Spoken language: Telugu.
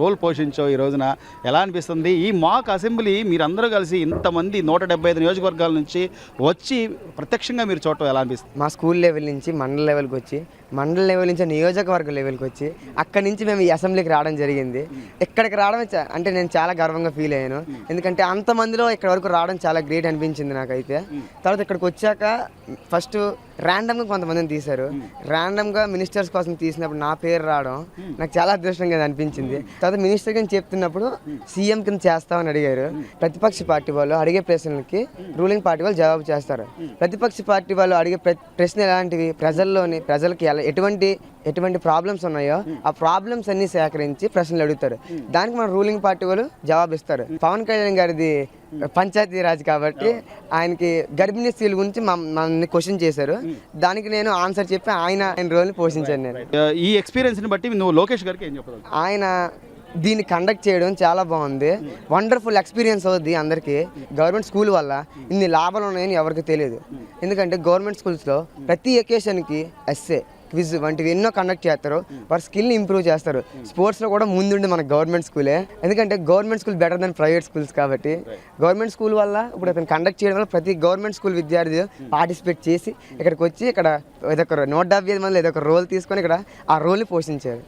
రోల్ పోషించావు ఈ రోజున ఎలా అనిపిస్తుంది? ఈ మాక్ అసెంబ్లీ మీరందరూ కలిసి ఇంతమంది నూట డెబ్బై ఐదు నియోజకవర్గాల నుంచి వచ్చి ప్రత్యక్షంగా మీరు చూడటం ఎలా అనిపిస్తుంది? మా స్కూల్ లెవెల్ నుంచి మండల లెవెల్కి వచ్చి మండల లెవెల్ నుంచి నియోజకవర్గ లెవెల్కి వచ్చి అక్కడి నుంచి మేము ఈ అసెంబ్లీకి రావడం జరిగింది. ఇక్కడికి రావడం అంటే నేను చాలా గర్వంగా ఫీల్ అయ్యాను. ఎందుకంటే అంతమందిలో ఇక్కడ వరకు రావడం చాలా గ్రేట్ అనిపించింది నాకైతే. తర్వాత ఇక్కడికి వచ్చాక ఫస్ట్ ర్యాండమ్గా కొంతమందిని తీశారు. ర్యాండమ్గా మినిస్టర్స్ కోసం తీసినప్పుడు నా పేరు రావడం నాకు చాలా అదృష్టంగా అనిపించింది. తర్వాత మినిస్టర్ కింద చెప్తున్నప్పుడు సీఎం కింద చేస్తామని అడిగారు. ప్రతిపక్ష పార్టీ వాళ్ళు అడిగే ప్రశ్నలకి రూలింగ్ పార్టీ వాళ్ళు జవాబు చేస్తారు. ప్రతిపక్ష పార్టీ వాళ్ళు అడిగే ప్ర- ప్రశ్న ఎలాంటివి? ప్రజల్లోని ప్రజలకి ఎలా ఎటువంటి ఎటువంటి ప్రాబ్లమ్స్ ఉన్నాయో ఆ ప్రాబ్లమ్స్ అన్ని సేకరించి ప్రశ్నలు అడుగుతారు. దానికి మన రూలింగ్ పార్టీ వాళ్ళు జవాబు ఇస్తారు. పవన్ కళ్యాణ్ గారిది పంచాయతీ రాజ్ కాబట్టి ఆయనకి గర్భిణీ స్త్రీల గురించి మనల్ని క్వశ్చన్ చేశారు. దానికి నేను ఆన్సర్ చెప్పి ఆయన ఆయన రోల్ని పోషించాను నేను. ఈ ఎక్స్పీరియన్స్ని బట్టి నువ్వు లోకేష్ గారికి ఏం చెప్పదు ఆయన దీన్ని కండక్ట్ చేయడం చాలా బాగుంది. వండర్ఫుల్ ఎక్స్పీరియన్స్ అవుద్ది అందరికీ. గవర్నమెంట్ స్కూల్ వల్ల ఇన్ని లాభాలు ఉన్నాయని ఎవరికి తెలియదు. ఎందుకంటే గవర్నమెంట్ స్కూల్స్లో ప్రతి ఎకేషన్కి ఎస్ఏ క్విజ్ వంటివి ఎన్నో కండక్ట్ చేస్తారు వారి స్కిల్ని ఇంప్రూవ్ చేస్తారు. స్పోర్ట్స్లో కూడా ముందుండి మన గవర్నమెంట్ స్కూలే ఎందుకంటే government school better then private schools కాబట్టి. గవర్నమెంట్ స్కూల్ వల్ల ఇప్పుడు అతను కండక్ట్ చేయడం వల్ల ప్రతి గవర్నమెంట్ స్కూల్ విద్యార్థి పార్టిసిపేట్ చేసి ఇక్కడికి వచ్చి ఇక్కడ ఇదొక నూట డెబ్బై ఐదు మంది ఒక రోల్ తీసుకొని ఇక్కడ ఆ రోల్ని పోషించారు.